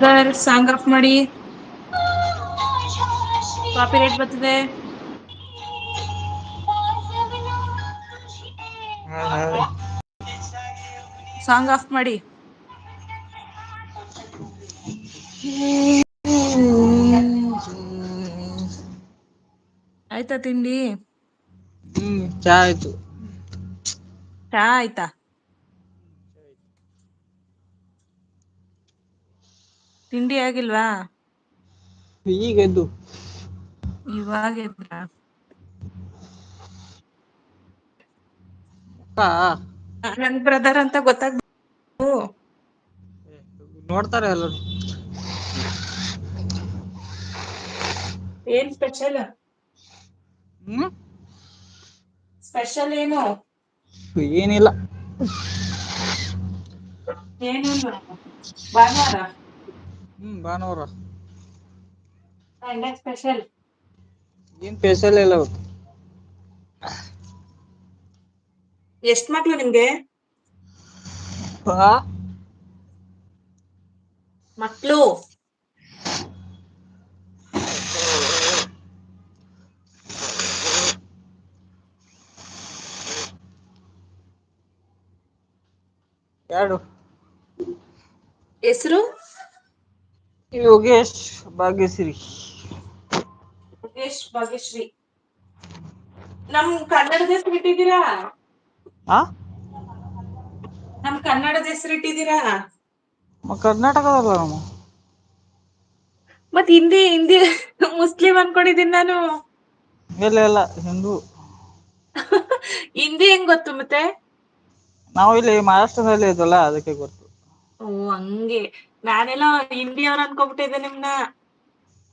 Sir song off ಮಾಡಿ. Copyright ಬರ್ತದೆ. Song off ಮಾಡಿ. ಆಯ್ತಾ ತಿಂಡಿ? ಚಾ ಆಯ್ತು. ಚಾ ಆಯ್ತಾ? ತಿಂಡಿ ಆಗಿಲ್ವಾ? ಈಗೆದ್ದು ಇವಾಗ ಎದ್ರ ಹಾ. ನನ್ ಬ್ರದರ್ ಅಂತ ಗೊತ್ತಾಗ್ ನೋಡ್ತಾರೆ ಎಲ್ಲರು. ಏನ್ ಸ್ಪೆಷಲ್ ಹ್ಮ್? ಸ್ಪೆಷಲ್ ಏನು? ಏನಿಲ್ಲ. ಏನಿಲ್ಲ. ಭಾನುವಾರ? ಹ್ಮ್ ಭಾನುವಾರ. ಸಂಡೆ ಸ್ಪೆಷಲ್ ಏನ್ ಸ್ಪೆಷಲ್ ಇಲ್ಲ ಇವತ್ತು. ಎಷ್ಟ್ ಮಕ್ಳು ನಿಮ್ಗೆ? ಹಾ? ಮಕ್ಳು? ಎರಡು ಹೆಸರು? ಯೋಗೇಶ್ ಭಾಗ್ಯಶ್ರೀ. ಯೋಗೇಶ್ ಭಾಗ್ಯಶ್ರೀ. ನಮ್ ಕನ್ನಡದ ಹೆಸರು ಇಟ್ಟಿದ್ದೀರಾ? ನಮ್ ಕನ್ನಡದ ಹೆಸರು ಇಟ್ಟಿದ್ದೀರಾ? ಕರ್ನಾಟಕದಲ್ಲ ನಮ್ಮ ಮತ್ ಹಿಂದಿ ಹಿಂದಿ ಮುಸ್ಲಿಂ ಅನ್ಕೊಂಡಿದ್ದೀನಿ ನಾನು. ಇಲ್ಲ ಇಲ್ಲ ಹಿಂದೂ. ಹಿಂದಿ ಹೆಂಗ್ ಗೊತ್ತು ಮತ್ತೆ? ನಾವು ಇಲ್ಲಿ ಮಹಾರಾಷ್ಟ್ರದಲ್ಲಿ ಇದ್ವಲ್ಲ ಅದಕ್ಕೆ ಗೊತ್ತು. ಓ ಹಂಗೆ. ನಾನೆಲ್ಲ ಹಿಂದಿ ಅವ್ರ ಅನ್ಕೋಬಿಟ್ಟಿದ್ದೆ ನಿಮ್ನ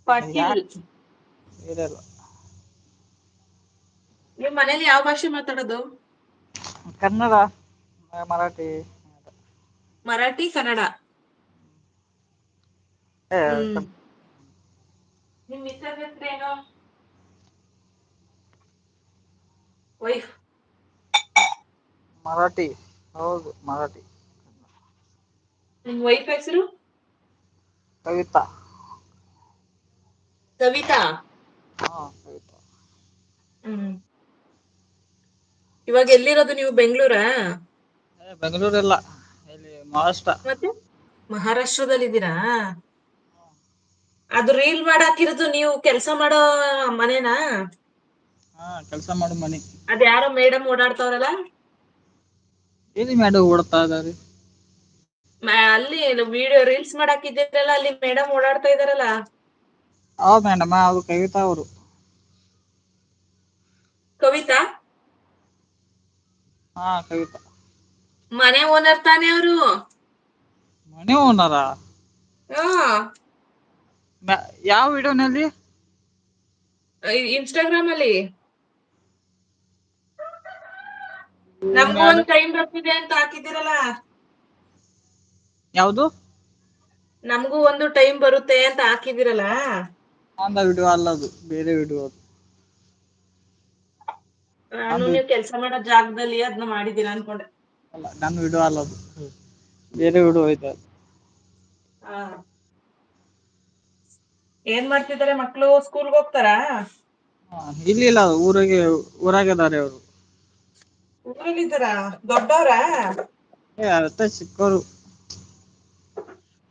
ಪಾಟೀಲ್ ಇರಲ್ಲ. ನಿಮ್ ಮನೇಲಿ ಯಾವ ಭಾಷೆ ಮಾತಾಡೋದು? ಕನ್ನಡ ಮರಾಠಿ. ಮರಾಠಿ ಕನ್ನಡ. ನಿಮ್ ಮಿಸ್ಸಸ್ ಹೆಸರೇನು ವೈಫ್. ಮರಾಠಿ. ಹೌದು ಮರಾಠಿ. ನಿಮ್ ವೈಫ್ ಹೆಸರು? ಕವಿತಾ ಕವಿತಾ ಹಾ ಕವಿತಾ ಹ್ಮ್ ಇವಾಗ ಎಲ್ಲಿರೋದು ನೀವು ಬೆಂಗಳೂರಾ? ಬೆಂಗಳೂರಲ್ಲ. ಇಲ್ಲಿ ಮಹಾರಾಷ್ಟ್ರ. ಮತ್ತೆ? ಮಹಾರಾಷ್ಟ್ರದಲ್ಲಿದ್ದೀರಾ? ಅದು ರೀಲ್ ಮಾಡಾಕಿರೋದು ನೀವು ಕೆಲಸ ಮಾಡೋ ಮನೆನಾ? ಹಾ ಕೆಲಸ ಮಾಡು ಮನೆ. ಅದ್ಯಾರೋ ಮೇಡಮ್ ಓಡಾಡ್ತಾವ್ರಲ್ಲ? ಎಲ್ಲಿ ಮೇಡಂ ಓಡ್ತಾ ಇದಾರೆ ಅಲ್ಲಿ ವಿಡಿಯೋ ರೀಲ್ಸ್ ಮಾಡಾಕಿದ್ದಿದ್ರಲ್ಲ ಅಲ್ಲಿ ಮೇಡಮ್ ಓಡಾಡ್ತಾ ಇದಾರಲ್ಲ ಹೌದ್ ಮೇಡಮ್ ಅದು ಕವಿತಾ ಅವರು. ಕವಿತಾ? ಹಾ ಕವಿತಾ. ಮನೆ ಓನರ್ ತಾನೇ ಅವರು? ಮನೆ ಓನರ ಹಾ. ಯಾವ ವಿಡಿಯೋನಲ್ಲಿ ಇನ್ಸ್ಟಾಗ್ರಾಮ್ ಅಲ್ಲಿ? ನಮ್ಗೂ ಒಂದ್ ಟೈಮ್ ಬರ್ತಿದೆ ಅಂತ ಹಾಕಿದ್ದೀರಲ್ಲ? ಯಾವದು? ನಮಗೂ ಒಂದು ಟೈಮ್ ಬರುತ್ತೆ ಅಂತ ಹಾಕಿದಿರಲ್ಲ ಅಂದ ವಿಡಿಯೋ ಅಲ್ಲದು ಬೇರೆ ವಿಡಿಯೋ ಅದು. ನಾನು ನೀವು ಕೆಲಸ ಮಾಡೋ ಜಾಗದಲ್ಲಿ ಅದನ್ನ ಮಾಡಿದೀರ ಅನ್ಕೊಂಡೆ. ಅಲ್ಲ ನನ್ನ ವಿಡಿಯೋ ಅಲ್ಲದು. ಬೇರೆ ವಿಡಿಯೋ ಐತೆ ಆ. ಏನ್ ಮಾಡ್ತಿದಾರೆ ಮಕ್ಳು? ಹೋಗ್ತಾರಾ? ಇಲ್ಲ ಇಲ್ಲ ಇಲ್ಲಿಲ್ಲ ಊರಾಗ ಇದ್ದಾರೆ ಅವರು. ಊರಲ್ಲಿದ್ದಾರಾ? ಏ ಅರ್ಥ ಚಿಕ್ಕೋರು.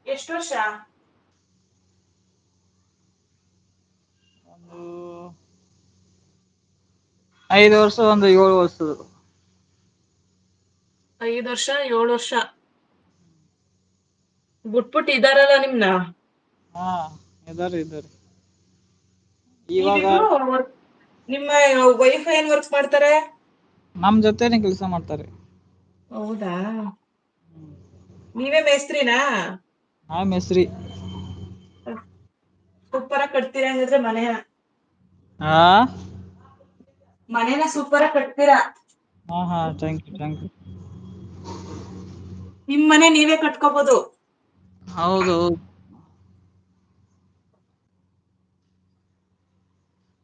ಎಷ್ಟು ವರ್ಷ? ಒಂದು ಐದು ವರ್ಷ ಒಂದು ಏಳು ವರ್ಷ ಐದು ವರ್ಷ ಏಳು ವರ್ಷ. ಬಿಟ್ಬಿಟ್ಟು ಇದಾರಲ್ಲ ನಿಮ್ನ? ಹಾ ಇದಾರೆ ಇದ್ದಾರೆ ಇವಾಗ ನಿಮ್ಮ ವೈಫ್ ಏನ್ ವರ್ಕ್ ಮಾಡ್ತಾರೆ? ನಮ್ ಜೊತೆನೆ ಕೆಲಸ ಮಾಡ್ತಾರೆ. ಹೌದಾ? ನೀವೇ ಮೇಸ್ತ್ರಿನಾ? ಹಾ ಮೆಸ್ರಿ. ಸೂಪರ ಕಟ್ತೀರಾ ಹಂಗಿದ್ರೆ ಮನೆನ ಹಾ ಮನೇನ ಸೂಪರ್ ಆಗಿ ಕಟ್ತೀರಾ? ಹಾ ಹಾ ಥ್ಯಾಂಕ್ ಯು ಥ್ಯಾಂಕ್ ಯು ನಿಮ್ ಮನೆ ನೀವೇ ಕಟ್ಕೋಬಹುದು ಹೌದು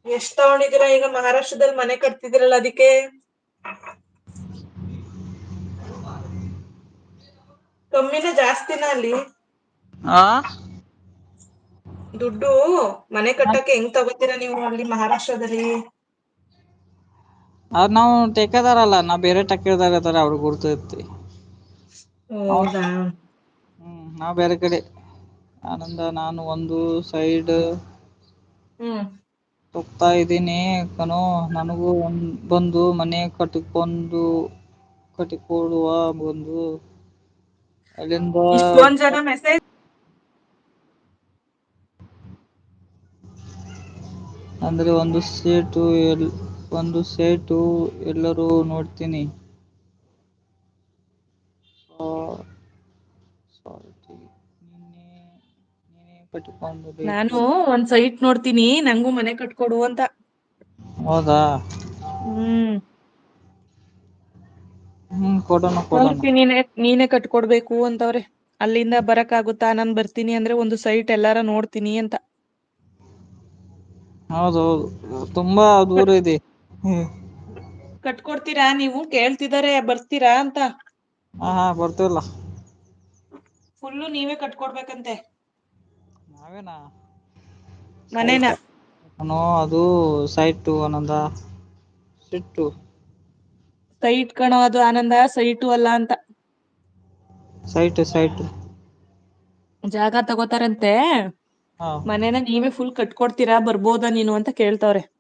ಎಷ್ಟ್ ತಗೊಂಡಿದೀರಾ ಈಗ ಮಹಾರಾಷ್ಟ್ರದಲ್ಲಿ ಮನೆ ಕಟ್ತಿದಿರಲ್ಲ ಅದಕ್ಕೆ? ಕಮ್ಮಿನ ಜಾಸ್ತಿನ ಅಲ್ಲಿ. ಹಾ ದುಡ್ಡು ಮನೆ ಕಟ್ಟಕ್ಕೆ ಹೆಂಗ್ ತಗೋತೀರಾ ನೀವು ಅಲ್ಲಿ ಮಹಾರಾಷ್ಟ್ರದಲ್ಲಿ? ಅದ್ ನಾವು ಟೇಕದಾರಲ್ಲ ನಾವ್ ಬೇರೆ ಟೆಕ್ಕದಾರತಾರ ಅವ್ರಿಗೆ ಗುರ್ತತಿ ಹೌದಾ? ಹ್ಮ್ ನಾವ್ ಬೇರೆ ಕಡೆ. ಆನಂದ ನಾನು ಒಂದು ಸೈಡ್ ಹ್ಮ್. ಹೋಗ್ತಾ ಇದ್ದೀನಿ. ಕನೋ ನನಗೂ ಒಂದ್ ಬಂದು ಮನೆ ಕಟ್ಟಿಕೊಂಡು ಕಟ್ಟಿಕೊಡುವ ಬಂದು ಅಲ್ಲಿಂದ ಇಷ್ಟೊಂದ್ ಜನ ಮೆಸೇಜ್ ಅಂದ್ರೆ ಒಂದು ಸೇಟು ಎಲ್ ಒಂದು ಸೇಟು ಎಲ್ಲರೂ ನೋಡ್ತೀನಿ. ನೀನೇ ಒಂದ್ ಸೈಟ್ ನೋಡ್ತೀನಿ ನಂಗೂ ಮನೆ ಕಟ್ಕೊಡು ಅಂತ. ಹೌದಾ? ಹ್ಮ್. ಹ್ಮ್ ಕೊಡೋಣ ನೀನೆ ನೀನೇ ಕಟ್ಕೊಡ್ಬೇಕು ಅಂತವ್ರೆ. ಅಲ್ಲಿಂದ ಬರಕ್ ಆಗುತ್ತಾ ನಾನ್ ಬರ್ತೀನಿ ಅಂದ್ರೆ ಒಂದು ಸೈಟ್ ಎಲ್ಲಾರ ನೋಡ್ತೀನಿ ಅಂತ. ಹೌದೌದು ತುಂಬಾ ದೂರ ಇದೆ. ಹ್ಮ್. ಕಟ್ಕೊಡ್ತೀರಾ ನೀವು? ಕೇಳ್ತಿದಾರೆ ಬರ್ತೀರಾ ಅಂತ? ಹಾ ಹಾ ಬರ್ತಿವಲ್ಲ. ಫುಲ್ಲು ನೀವೇ ಕಟ್ಕೊಡ್ಬೇಕಂತೆ. ನಾವೇನಾ? ಮನೇನ? ಸೈಟ್ ನೋ ಅದು ಸೈಟ್ ಆನಂದ. ಸಿಟ್ಟು ಸೈಟ್ ಕಣೋ ಅದು ಆನಂದ ಸೈಟು ಅಲ್ಲ ಅಂತ. ಸೈಟು ಸೈಟು ಜಾಗ ತಗೋತಾರಂತೆ. ಮನೇನ ನೀವೇ ಫುಲ್ ಕಟ್ಕೊಡ್ತೀರಾ? ಬರ್ಬೋದಾ ನೀನು ಅಂತ ಕೇಳ್ತಾವ್ರೆ.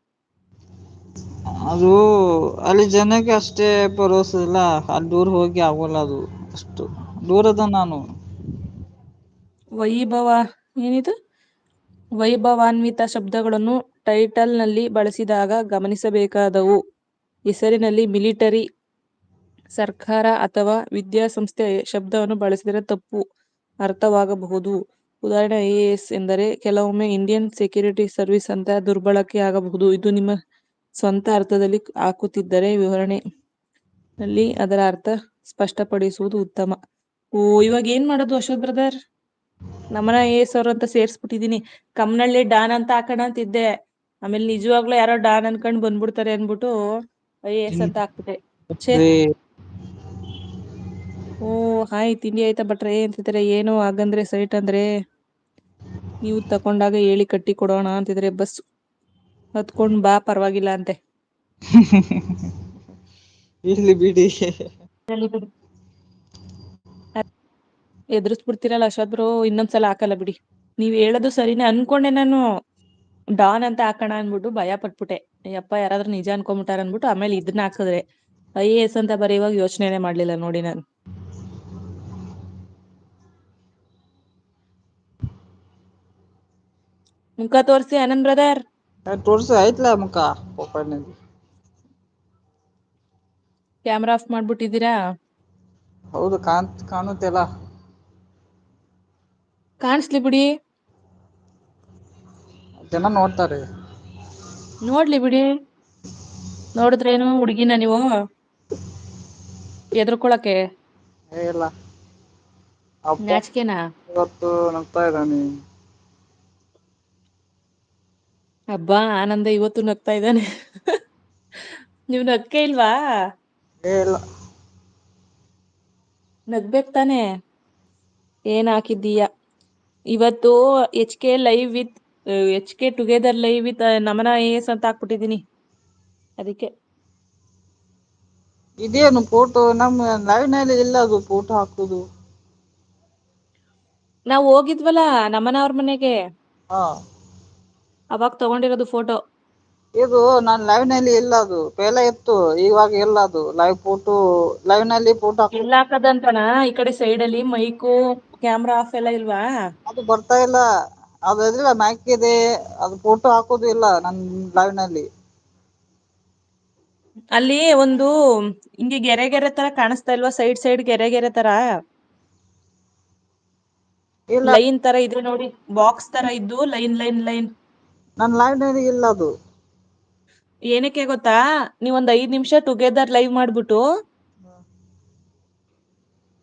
ಅದು ಅಲ್ಲಿ ಜನಕ್ಕೆ ಅಷ್ಟೇ ಭರೋಸ ಇಲ್ಲ. ಅಲ್ಲಿ ದೂರ ಹೋಗಿ ಆಗೋಲ್ಲ ಅದು ಅಷ್ಟು. ದೂರದ ನಾನು. ವೈಭವ ಏನಿದು? ವೈಭವಾನ್ವಿತ ಶಬ್ದಗಳನ್ನು ಟೈಟಲ್ನಲ್ಲಿ ಬಳಸಿದಾಗ ಗಮನಿಸಬೇಕಾದವು. ಹೆಸರಿನಲ್ಲಿ ಮಿಲಿಟರಿ ಸರ್ಕಾರ ಅಥವಾ ವಿದ್ಯಾಸಂಸ್ಥೆ ಶಬ್ದವನ್ನು ಬಳಸಿದರೆ ತಪ್ಪು ಅರ್ಥವಾಗಬಹುದು. ಉದಾಹರಣೆ ಐ ಎ ಎಸ್ ಎಂದರೆ ಕೆಲವೊಮ್ಮೆ ಇಂಡಿಯನ್ ಸೆಕ್ಯೂರಿಟಿ ಸರ್ವಿಸ್ ಅಂತ ದುರ್ಬಳಕೆ ಆಗಬಹುದು. ಇದು ನಿಮ್ಮ ಸ್ವಂತ ಅರ್ಥದಲ್ಲಿ ಹಾಕುತ್ತಿದ್ದರೆ ವಿವರಣೆ ನಲ್ಲಿ ಅದರ ಅರ್ಥ ಸ್ಪಷ್ಟಪಡಿಸುವುದು ಉತ್ತಮ. ಓ ಇವಾಗ ಏನ್ ಮಾಡೋದು ಅಶೋಕ್ ಬ್ರದರ್ ನಮ್ಮನ ಐ ಎ ಎಸ್ ಅವ್ರ ಅಂತ ಸೇರ್ಸ್ಬಿಟ್ಟಿದೀನಿ ಕಮ್ನಳ್ಳಿ ಡಾನ್ ಅಂತ ಹಾಕಣ ಅಂತಿದ್ದೆ. ಆಮೇಲೆ ನಿಜವಾಗ್ಲೂ ಯಾರೋ ಡಾನ್ ಅನ್ಕೊಂಡ್ ಬಂದ್ಬಿಡ್ತಾರೆ ಅನ್ಬಿಟ್ಟು ಐ ಎ ಎಸ್ ಅಂತ ಹಾಕ್ಬಿಟ್ಟೆ. ಓ ಹಾಯ್ ತಿಂಡಿ ಆಯ್ತಾ ಬಟ್ರೆ ಅಂತಿದ್ರೆ ಏನು ಆಗಂದ್ರೆ ಸೈಟ್ ಅಂದ್ರೆ ನೀವು ತಕೊಂಡಾಗ ಹೇಳಿ ಕಟ್ಟಿ ಕೊಡೋಣ ಅಂತಿದ್ರೆ ಬಸ್ ಹತ್ಕೊಂಡ್ ಬಾ ಪರವಾಗಿಲ್ಲ ಅಂತೆ. ಇರ್ಲಿ ಬಿಡಿ. ಎದುರಿಸ್ಬಿಡ್ತಿರಲ್ಲ ಬಿಡ್ತೀರಲ್ಲ ಅಶಾತ್ ಬ್ರೋ ಇನ್ನೊಂದ್ಸಲ ಹಾಕಲ್ಲ ಬಿಡಿ. ನೀವ್ ಹೇಳೋದು ಸರಿನೇ. ಅನ್ಕೊಂಡೆ ನಾನು ಡಾನ್ ಅಂತ ಹಾಕೋಣ ಅನ್ಬಿಟ್ಟು ಭಯ ಪಟ್ಬಿಟ್ಟೆ. ಯಪ್ಪ ಯಾರಾದ್ರೂ ನಿಜ ಅನ್ಕೊಂಬಿಟಾರ ಅನ್ಬಿಟ್ಟು ಆಮೇಲೆ ಇದನ್ನ ಹಾಕಿದ್ರೆ ಐ ಎ ಎಸ್ ಅಂತ ಬರೆಯುವಾಗ ಯೋಚನೆನೆ ಮಾಡ್ಲಿಲ್ಲ ನೋಡಿ ನಾನು. ಮುಖ ತೋರ್ಸಿ ಆನಂದ್ ಬ್ರದರ್ ತೋರ್ಸಿ ಆಯ್ತ್ಲಾ ಮುಖ? ಕ್ಯಾಮ್ರಾ ಆಫ್ ಮಾಡ್ಬಿಟ್ಟಿದ್ದೀರಾ? ಹೌದು ಕಾಣ್ ಕಾಣುತ್ತೆಲ್ಲ ಕಾಣಿಸ್ಲಿ ಬಿಡಿ. ಜನ ನೋಡ್ತಾರೆ. ನೋಡ್ಲಿ ಬಿಡಿ. ನೋಡಿದ್ರೇನು ಹುಡುಗಿನ ನೀವು? ಎದ್ರಕೊಳಕ್ಕೆ? ಇಲ್ಲ. ನಾಚಿಕೆನಾ? ಇವತ್ತು ನಗ್ತಾ ಇದ್ದಾನೆ. ಹಬ್ಬಾ ಆನಂದ ಇವತ್ತು ನಗ್ತಾ ಇದ್ದಾನೆ. ನೀವ್ ನಗ್ಕೆ ಇಲ್ವಾ? ಇಲ್ಲ. ನಗ್ಬೇಕ್ ತಾನೆ? ಏನ್ ಹಾಕಿದ್ದೀಯ? ಇವತ್ತು H K live with H K together live with Namana S ಅಂತ ಹಾಕ್ಬಿಟ್ಟಿದೀನಿ ಅದಕ್ಕೆ. ಇದೇನು ಫೋಟೋ ನಮ್ಮ ಲೈವ್ನಲ್ಲಿ ಇಲ್ಲ ಅದು ಫೋಟೋ ಹಾಕುದು. ನಾವ್ ಹೋಗಿದ್ವಲ್ಲ ನಮನ ಅವ್ರ ಮನೆಗೆ? ಹಾ. ಅವಾಗ ತಗೊಂಡಿರೋದು ಫೋಟೋ ಇದು ನಾನ್ ಲೈವ್ನಲ್ಲಿ ಇಲ್ಲ ಅದು. ಪೆಲ ಇತ್ತು ಇವಾಗ ಇಲ್ಲ ಅದು. ಲೈವ್ ಫೋಟೋ ಲೈವ್ನಲ್ಲಿ ಫೋಟೋ ಇಲ್ಲ ಹಾಕದಂತನ ಈ ಕಡೆ ಸೈಡ್ ಅಲ್ಲಿ ಮೈಕು ಕ್ಯಾಮ್ರಾ ಆಫ್ ಎಲ್ಲ ಇಲ್ವಾ? ಅದು ಬರ್ತಾ ಇಲ್ಲ. ಅದು ಅದಲ್ಲ ಮ್ಯಾಕ್ ಇದೆ. ಅದು ಫೋಟೋ ಹಾಕೋದು ಇಲ್ಲ ನನ್ ಲೈವ್ನಲ್ಲಿ. ಅಲ್ಲಿ ಒಂದು ಹಿಂಗೆ ಗೆರೆ ಗೆರೆ ತರ ಕಾಣಿಸ್ತಾ ಇಲ್ವಾ? ಸೈಡ್ ಸೈಡ್ ಗೆರೆ ಗೆರೆ ತರ? ಇಲ್ಲ. ಲೈನ್ ತರ ಇದೆ ನೋಡಿ. ಬಾಕ್ಸ್ ತರ ಇದ್ದು ಲೈನ್ ಲೈನ್ ಲೈನ್ ನನ್ ಲೈವ್ನಲ್ಲಿ ಇಲ್ಲ ಅದು. ಏನಕ್ಕೆ ಗೊತ್ತಾ? ನೀವ್ ಒಂದ್ ಐದ್ ನಿಮಿಷ ಟುಗೆದರ್ ಲೈವ್ ಮಾಡ್ಬಿಟ್ಟು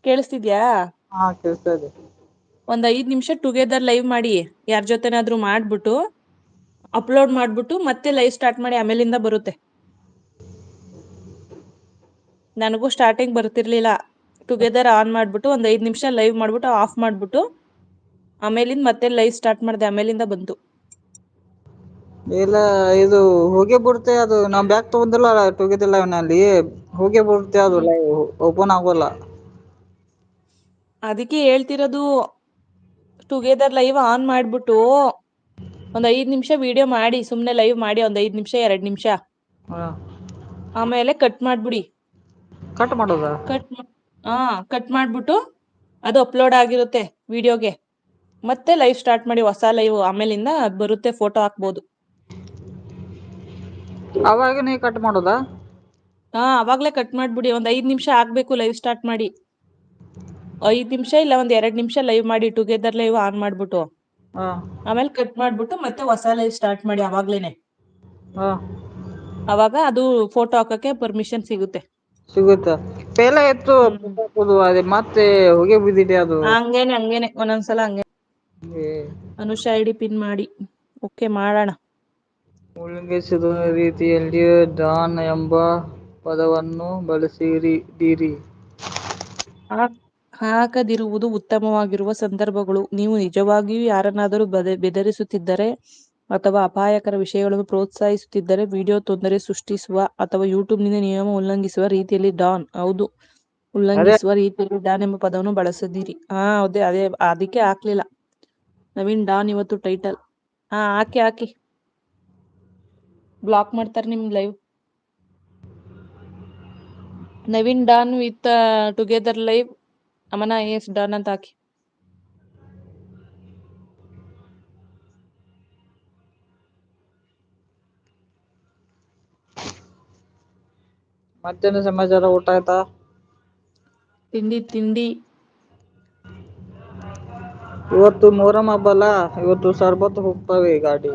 ಕೇಳಿಸ್ತಿದ್ಯಾ? ಹಾ ಇದೆ. ಒಂದ್ ಐದ್ ನಿಮಿಷ ಟುಗೆದರ್ ಲೈವ್ ಮಾಡಿ ಯಾರ್ ಜೊತೆನಾದ್ರೂ ಮಾಡ್ಬಿಟ್ಟು ಅಪ್ಲೋಡ್ ಮಾಡ್ಬಿಟ್ಟು ಮತ್ತೆ ಲೈವ್ ಸ್ಟಾರ್ಟ್ ಮಾಡಿ ಆಮೇಲಿಂದ ಬರುತ್ತೆ. ನನಗೂ ಸ್ಟಾರ್ಟಿಂಗ್ ಬರ್ತಿರ್ಲಿಲ್ಲ. ಟುಗೆದರ್ ಆನ್ ಮಾಡ್ಬಿಟ್ಟು ಒಂದ್ ಐದ್ ನಿಮಿಷ ಲೈವ್ ಮಾಡ್ಬಿಟ್ಟು ಆಫ್ ಮಾಡ್ಬಿಟ್ಟು ಆಮೇಲಿಂದ ಮತ್ತೆ ಲೈವ್ ಸ್ಟಾರ್ಟ್ ಮಾಡಿದೆ ಆಮೇಲಿಂದ ಬಂತು. ಇಲ್ಲ ಇದು ಹೋಗೇ ಬಿಡ್ತೆ ಅದು ನಾವ್ ಬ್ಯಾಗ್ ತಗೊಂಡಿಲ್ಲ ತಗಿದಿಲ್ಲ ಅವನಲ್ಲಿ ಹೋಗೇ ಬಿಡುತ್ತೆ ಅದು ಓಪನ್ ಆಗೋಲ್ಲ. ಅದಕ್ಕೆ ಹೇಳ್ತಿರೋದು ಟುಗೆದರ್ ಲೈವ್ ಆನ್ ಮಾಡ್ಬಿಟ್ಟು ಒಂದ್ ಐದ್ ನಿಮಿಷ ವಿಡಿಯೋ ಮಾಡಿ ಸುಮ್ನೆ ಲೈವ್ ಮಾಡಿ ಒಂದ್ ಐದ್ ನಿಮಿಷ ಎರಡ್ ನಿಮಿಷ. ಆಮೇಲೆ ಕಟ್ ಮಾಡ್ಬಿಡಿ. ಕಟ್ ಮಾಡೋದ? ಕಟ್ ಹಾ ಕಟ್ ಮಾಡ್ಬಿಟ್ಟು ಅದು ಅಪ್ಲೋಡ್ ಆಗಿರುತ್ತೆ ವಿಡಿಯೋಗೆ ಮತ್ತೆ ಲೈವ್ ಸ್ಟಾರ್ಟ್ ಮಾಡಿ ಹೊಸ ಲೈವ್ ಆಮೇಲಿಂದ ಅದ್ ಬರುತ್ತೆ ಫೋಟೋ ಹಾಕ್ಬೋದು. ಅವಾಗ ನೀ ಕಟ್ ಮಾಡೋದಾ? ಹಾ ಅವಾಗಲೇ ಕಟ್ ಮಾಡ್ಬಿಡಿ. ಒಂದ್ ಐದ್ ನಿಮಿಷ ಆಗ್ಬೇಕು ಲೈವ್ ಸ್ಟಾರ್ಟ್ ಮಾಡಿ. ಐದ್ ನಿಮಿಷ ಇಲ್ಲ ಒಂದ್ ಎರಡ್ ನಿಮಿಷ ಲೈವ್ ಮಾಡಿ ಟುಗೆದರ್ ಲೈವ್ ಆನ್ ಮಾಡ್ಬಿಟ್ಟು. ಆಮೇಲೆ ಕಟ್ ಮಾಡ್ಬಿಟ್ಟು ಮತ್ತೆ ಹೊಸ ಲೈವ್ ಸ್ಟಾರ್ಟ್ ಮಾಡಿ ಅವಾಗ್ಲೇನೆ. ಅವಾಗ ಅದು ಫೋಟೋ ಹಾಕಕ್ಕೆ ಪರ್ಮಿಷನ್ ಸಿಗುತ್ತೆ. ಸಿಗುತ್ತೆ. ಪೆಲ ಹದು ಅದೇ ಮತ್ತೆ ಹೊಗೆ ಬಿದ್ದಿದೆ ಅದು. ಹಂಗೇನೆ ಹಂಗೇನೆ. ಒಂದೊಂದ್ಸಲ ಹಂಗೆ. ಅನುಷ ಅನುಷಾ ಐಡಿ ಪಿನ್ ಮಾಡಿ. ಓಕೆ ಮಾಡೋಣ. ಉಲ್ಲಂಘಿಸಿದ ರೀತಿಯಲ್ಲಿ ಡಾನ್ ಎಂಬ ಪದವನ್ನು ಬಳಸಿರಿ ಹಾಕದಿರುವುದು ಉತ್ತಮವಾಗಿರುವ ಸಂದರ್ಭಗಳು. ನೀವು ನಿಜವಾಗಿಯೂ ಯಾರನ್ನಾದರೂ ಬದ, ಬೆದರಿಸುತ್ತಿದ್ದರೆ ಅಥವಾ ಅಪಾಯಕರ ವಿಷಯಗಳನ್ನು ಪ್ರೋತ್ಸಾಹಿಸುತ್ತಿದ್ದರೆ ವಿಡಿಯೋ ತೊಂದರೆ ಸೃಷ್ಟಿಸುವ ಅಥವಾ ಯೂಟ್ಯೂಬ್ನಿಂದ ನಿಯಮ ಉಲ್ಲಂಘಿಸುವ ರೀತಿಯಲ್ಲಿ ಡಾನ್, ಹೌದು. ಉಲ್ಲಂಘಿಸುವ ರೀತಿಯಲ್ಲಿ ಡಾನ್ ಎಂಬ ಪದವನ್ನು ಬಳಸದಿರಿ. ಹಾ, ಅದೇ ಅದೇ, ಅದಕ್ಕೆ ಹಾಕ್ಲಿಲ್ಲ. ನವೀನ್ ಡಾನ್ ಇವತ್ತು ಟೈಟಲ್. ಹಾ, ಹಾಕಿ ಹಾಕಿ. ಬ್ಲಾಕ್ ಮಾಡ್ತಾರ ನಿಮ್ live Naveen don with together live Amana S don ಅಂತ ಹಾಕಿ. ಮತ್ತೇನು ಸಮಾಚಾರ? ಊಟ ಆಯ್ತಾ? ತಿಂಡಿ ತಿಂಡಿ. ಇವತ್ತು ಮೊಹರಂ ಹಬ್ಬಲ್ಲ ಇವತ್ತು ಸರ್ಬತ್ ಹೋಗ್ತವೆ ಗಾಡಿ.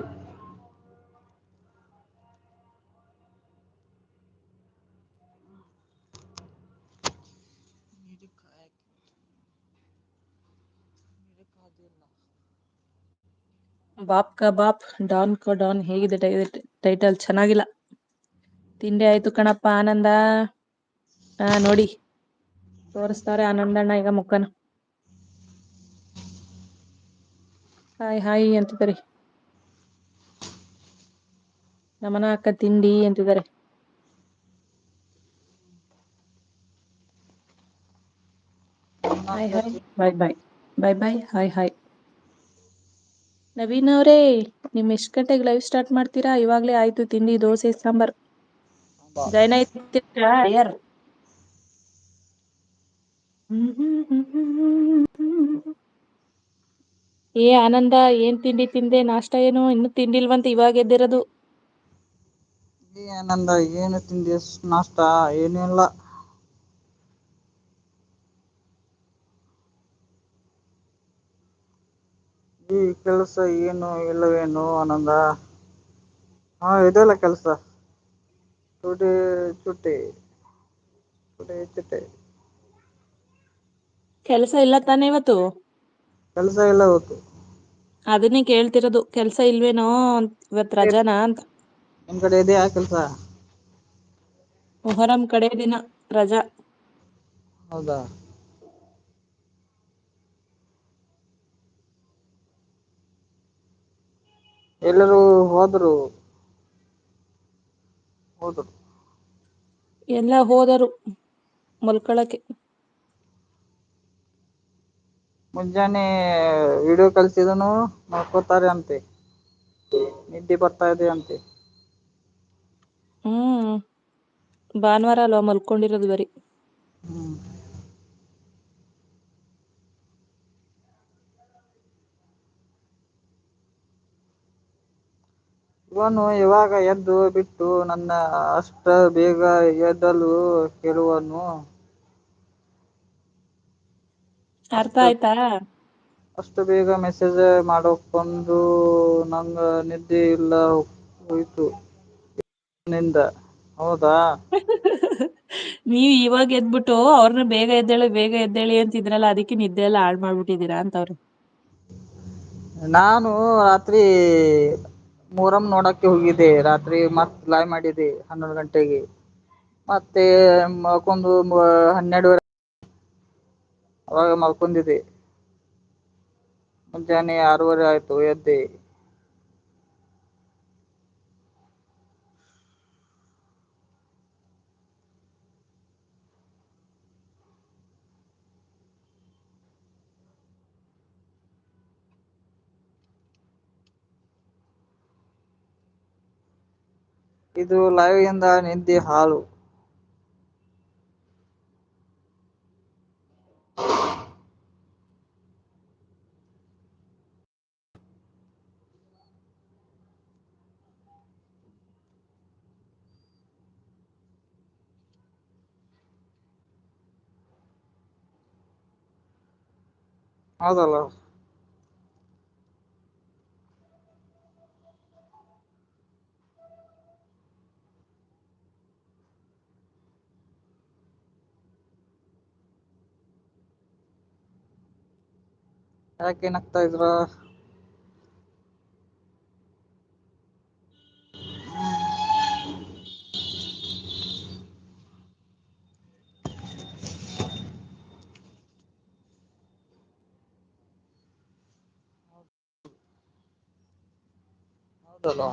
ಬಾಪ್ ಕ ಬಾಪ್ ಡಾನ್ ಕ ಡಾನ್ ಹೇಗಿದೆ ಟೈಟಲ್? ಚೆನ್ನಾಗಿಲ್ಲ. ತಿಂಡಿ ಆಯ್ತು ಕಣಪ್ಪ ಆನಂದ. ಹಾ ನೋಡಿ. ತೋರಿಸ್ತಾರೆ ಆನಂದಣ್ಣ ಈಗ ಮುಕ್ಕನ ಹಾಯ್ ಹಾಯ್ ಅಂತಿದ್ದಾರೆ. ನಮನ ಅಕ್ಕ ತಿಂಡಿ ಅಂತಿದ್ದಾರೆ. Hi hi. Bye bye bye bye hi hi Naveen ಅವ್ರೇ, ನಿಮ್ ಎಷ್ಟ್ ಗಂಟೆಗೆ ಲೈವ್ ಸ್ಟಾರ್ಟ್ ಮಾಡ್ತೀರಾ? ಇವಾಗ್ಲೇ ಆಯ್ತು ತಿಂಡಿ, ದೋಸೆ, ಸಾಂಬಾರ್. ಜಾಯ್ನ್ ಹ್ಮ್ ಏ, ಆನಂದ, ಏನ್ ತಿಂಡಿ ತಿಂದೆ? ನಾಷ್ಟ ಏನು? ಇನ್ನು ತಿಂಡಿಲ್ವಂತ ಇವಾಗ ಎದ್ದಿರೋದು. ಏ, ಆನಂದ, ಏನು ತಿಂದಿ? ನಾಷ್ಟ? ಏನು ಈ ಕೆಲಸ ಏನು ಇಲ್ಲವೇನು ಆನಂದ? ಹಾ ಇದೆಲ್ಲ ಕೆಲಸ. ಟುಡೇ ಚುಟ್ಟಿ. ಟುಡೇ ಚುಟಿ ಕೆಲಸ ಇಲ್ಲ ತಾನೇ ಇವತ್ತು? ಕೆಲಸ ಇಲ್ಲ ಇವತ್ತು. ಅದನ್ನೇ ಕೇಳ್ತಿರೋದು ಕೆಲಸ ಇಲ್ವೇನೋ ಇವತ್ ರಜಾನಾ ಅಂತ? ನಿಮ್ ಕಡೆ ಇದೆಯಾ ಕೆಲಸ? ಮೊಹರಂ ಕಡೆ ದಿನ ರಜಾ. ಹೌದಾ? ಎಲ್ಲರೂ ಹೋದ್ರು. ಹೋದ್ರು. ಎಲ್ಲ ಹೋದರು ಮಲ್ಕೊಳಕ್ಕೆ. ಮುಂಜಾನೆ ವಿಡಿಯೋ ಕಲ್ಸಿದನು ಮಲ್ಕೋತಾರೆ ಅಂತೆ. ನಿದ್ದೆ ಬರ್ತಾ ಇದೆ ಅಂತೆ. ಹ್ಮ್. ಭಾನುವಾರ ಅಲ್ವಾ ಮಲ್ಕೊಂಡಿರೋದು ಬರಿ. ಹ್ಮ್. ಇವನು ಇವಾಗ ಎದ್ದು ಬಿಟ್ಟು ನನ್ನ ಅಷ್ಟ ಬೇಗ ಎದ್ದಲು ಕೇಳುವನು. ಅರ್ಥ ಆಯ್ತಾ? ಅಷ್ಟು ಬೇಗ ಮೆಸೇಜ್ ಮಾಡಕೊಂಡು ನಂಗ ನಿದ್ದೆ ಇಲ್ಲ ಹೋಯ್ತು ನಿಂದ. ಹೌದಾ? ನೀವ್ ಇವಾಗ ಎದ್ಬಿಟ್ಟು ಅವ್ರನ್ನ ಬೇಗ ಎದ್ದೇಳಿ ಬೇಗ ಎದ್ದೇಳಿ ಅಂತಿದ್ರಲ್ಲ ಅದಕ್ಕೆ ನಿದ್ದೆ ಎಲ್ಲ ಹಾಳ್ ಮಾಡ್ಬಿಟ್ಟಿದೀರಾ ಅಂತ ಅವ್ರು ನಾನು ರಾತ್ರಿ ಮೂರಮ್ಮ ನೋಡಕ್ಕೆ ಹೋಗಿದ್ದೆ. ರಾತ್ರಿ ಮತ್ ಲಾಯ್ ಮಾಡಿದೆ ಹನ್ನೊಂದು ಗಂಟೆಗೆ. ಮತ್ತೆ ಮಲ್ಕೊಂಡು ಹನ್ನೆರಡುವರೆ ಅವಾಗ ಮಲ್ಕೊಂಡಿದ್ದೆ. ಮುಂಜಾನೆ ಆರವರೆ ಆಯ್ತು ಎದ್ದೆ. ಇದು ಲೈವ್ ಇಂದ ನಿದ್ದೆ ಹಾಲು. ಹೌದಲ್ಲ? ಯಾಕೆ ನಗ್ತಾ ಇದ್ರ ಹೌದಲ್ವಾ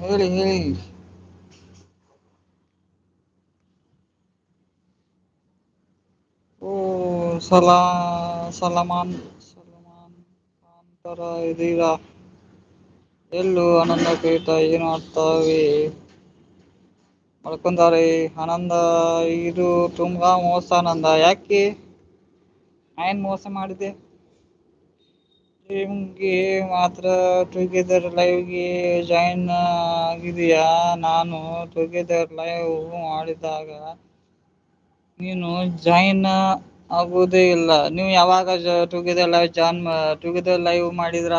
ಹೇಳಿ ಹೇಳಿ. ಓ, ಸಲಾ, ಸಲಾಮಾನ್ ಸಲಾಮಾನ್ ತರ ಇದೀರಾ. ಎಲ್ಲೂ ಆನಂದ ಕವಿತ ಏನು ಮಾಡ್ತಾವೆ ಮಲ್ಕೊಂತಾರೆ ಆನಂದ, ಇದು ತುಂಬಾ ಮೋಸ ಆನಂದ. ಯಾಕೆ? ಏನ್ ಮೋಸ ಮಾಡಿದ್ದೆ ನಿಮ್ಗೆ ಮಾತ್ರ ಟುಗೆದರ್ ಲೈವ್ಗೆ ಜಾಯಿನ್ ಆಗಿದೆಯಾ ನಾನು ಟುಗೆದರ್ ಲೈವ್ ಮಾಡಿದಾಗ ನೀನು ಜಾಯಿನ್ ಆಗುವುದೇ ಇಲ್ಲ. ನೀವು ಯಾವಾಗ together live John together live ಮಾಡಿದ್ರ?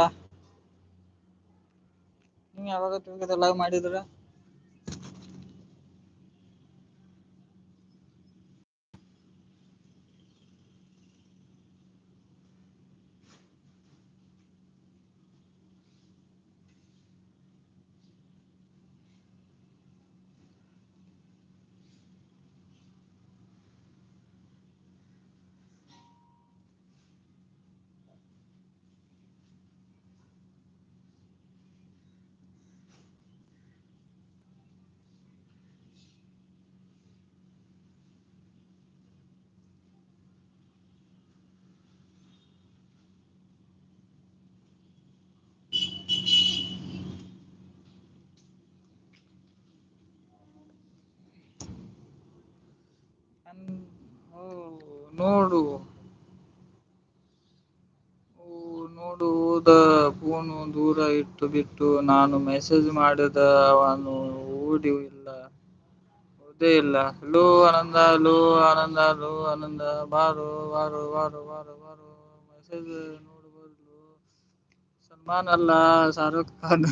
ನೀವ್ ಯಾವಾಗ ಟುಗೆದರ್ ಲೈವ್ ಮಾಡಿದ್ರ? ನೋಡು. ನೋಡು, ಹೋದ. ಫೋನು ದೂರ ಇಟ್ಟು ಬಿಟ್ಟು ನಾನು ಮೆಸೇಜ್ ಮಾಡಿದ ಅವನು ಓಡಿ ಇಲ್ಲ. ಓದೇ ಇಲ್ಲ. ಲೋ ಆನಂದ ಲೋ ಆನಂದ ಲೋ ಆನಂದ. ಬಾರು ಬಾರು ಬಾರು ಬಾರು ಬಾರು. ಮೆಸೇಜ್ ನೋಡಬಾರ್ದು ಸಲ್ಮಾನ್ ಅಲ್ಲ, ಶಾರುಖ್ ಖಾನ್.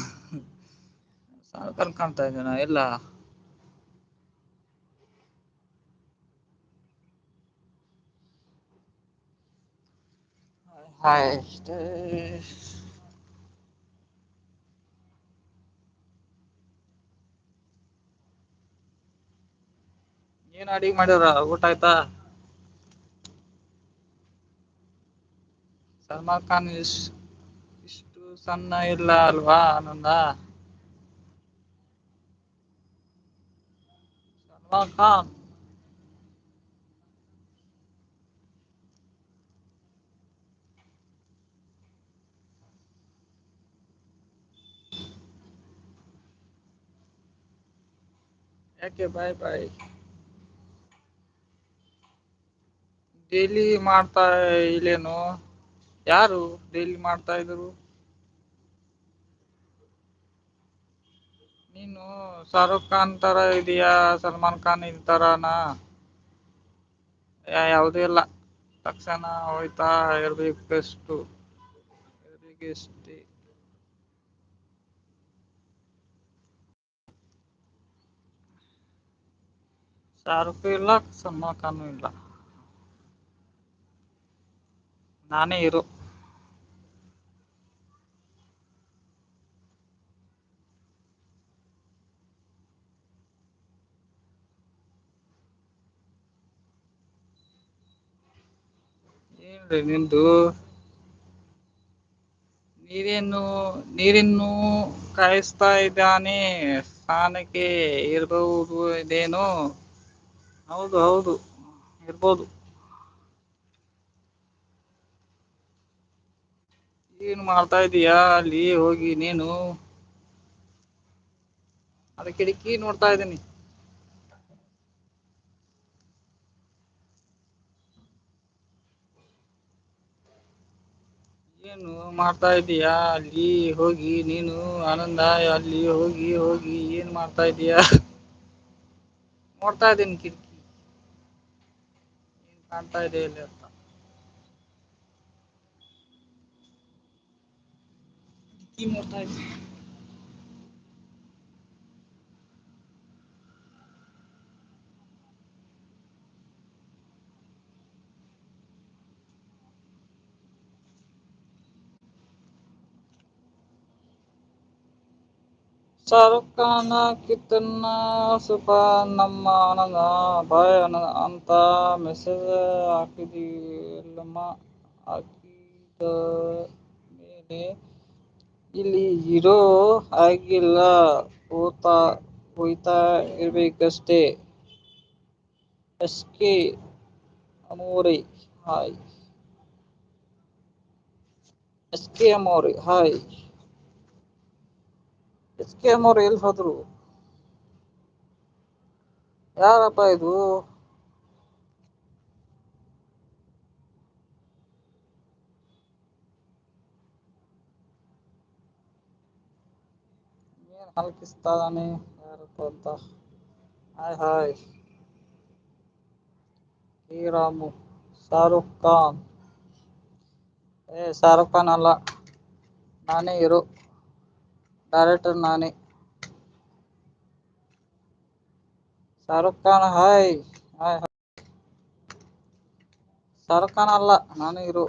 ಶಾರುಖ್ ಖಾನ್ ಕಾಣ್ತಾ ಇದ್ದಾನ? ಇಲ್ಲ. ಹಾಯ್ ಏನ್ ಅಡಿಗೆ ಮಾಡ್ಯಾರ ಊಟ ಆಯ್ತಾ? ಸಲ್ಮಾನ್ ಖಾನ್ ಇಷ್ಟು ಸಣ್ಣ ಇಲ್ಲ ಅಲ್ವಾ ಆನಂದ? ಸಲ್ಮಾನ್ ಖಾನ್? ಯಾಕೆ ಬಾಯ್ ಬಾಯ್ ಡೈಲಿ ಮಾಡ್ತಾ ಇಲ್ಲೇನು? ಯಾರು ಡೈಲಿ ಮಾಡ್ತಾ ಇದ್ರು ನೀನು ಶಾರುಖ್ ಖಾನ್ ತರ ಇದೆಯಾ, ಸಲ್ಮಾನ್ ಖಾನ್ ಇದ್ ತರನಾ? ಯಾವುದೂ ಇಲ್ಲ. ತಕ್ಷಣ ಹೋಯ್ತಾ ಇರ್ಬೇಕಷ್ಟು ಯಾರಿಗೆಷ್ಟೇ ಶಾರುಖ್ ಇಲ್ಲ ಸಲ್ಮಾನ್ ಇಲ್ಲ. ನಾನೇ ಇರು. ಏನ್ರಿ ನಿಂದು. ನೀರೇನು, ನೀರಿನ್ನು ಕಾಯಿಸ್ತಾ ಇದ್ದಾನೆ ಸ್ನಾನಕ್ಕೆ ಇರಬಹುದು ಇದೇನು? ಹೌದು ಹೌದು. ಇರ್ಬೋದು. ಏನ್ ಮಾಡ್ತಾ ಇದೀಯಾ? ಅಲ್ಲಿ ಹೋಗಿ ನೀನು. ಅದ ಕಿಡಕಿ ನೋಡ್ತಾ ಇದ್ದೀನಿ. ಏನು ಮಾಡ್ತಾ ಇದೀಯಾ? ಅಲ್ಲಿ ಹೋಗಿ ನೀನು, ಆನಂದ, ಅಲ್ಲಿ ಹೋಗಿ ಹೋಗಿ. ಏನ್ ಮಾಡ್ತಾ ಇದೀಯಾ? ನೋಡ್ತಾ ಇದ್ದೀನಿ ಕಿಟಕಿ. ಏನ್ ಕಾಣ್ತಾ ಇದೆ ಇಲ್ಲಿ ಅಂತ ಕಿಟಕಿ ನೋಡ್ತಾ ಇದ್ದೀನಿ ಶಾರುಖ್ ಖಾನ ಕಿತ್ತನ್ನ ಸುಪ ನಮ್ಮ ಆನಂದ ಬಾಯ್ ಅಂತ ಮೆಸೇಜ್ ಹಾಕಿದೀಲ್ಲಮ್ಮ ಹಾಕಿದ ಮೇಲೆ ಇಲ್ಲಿ ಇರೋ ಆಗಿಲ್ಲ ಹೋತಾ, ಹೋಯ್ತಾ ಎಸ್ ಕೆ ಅಮೋರಿ, ಹಾಯ್. ಎಸ್ ಕೆ ಅಮೋರಿ, ಹಾಯ್. ಎಸ್ ಕೆ ಅವ್ರು ಎಲ್ಲಿ ಹೋದ್ರು? ಯಾರಪ್ಪ ಇದು? ಏನ್ ಯಾರಪ್ಪ ಅಂತ? Hi hi. ಶ್ರೀರಾಮು ರಾಮು, ಶಾರುಖ್ ಖಾನ್. ಏ, ಶಾರುಖ್ ಖಾನ್ ಅಲ್ಲ, ನಾನೇ ಹೀರೋ ಡೈರೆಕ್ಟರ್ ನಾನೇ. ಶಾರುಖ್ ಖಾನ್ ಹಾಯ್ ಹಾಯ್ ಶಾರುಖ್ ಖಾನ್ ಅಲ್ಲ ನಾನೇ ಹೀರೋ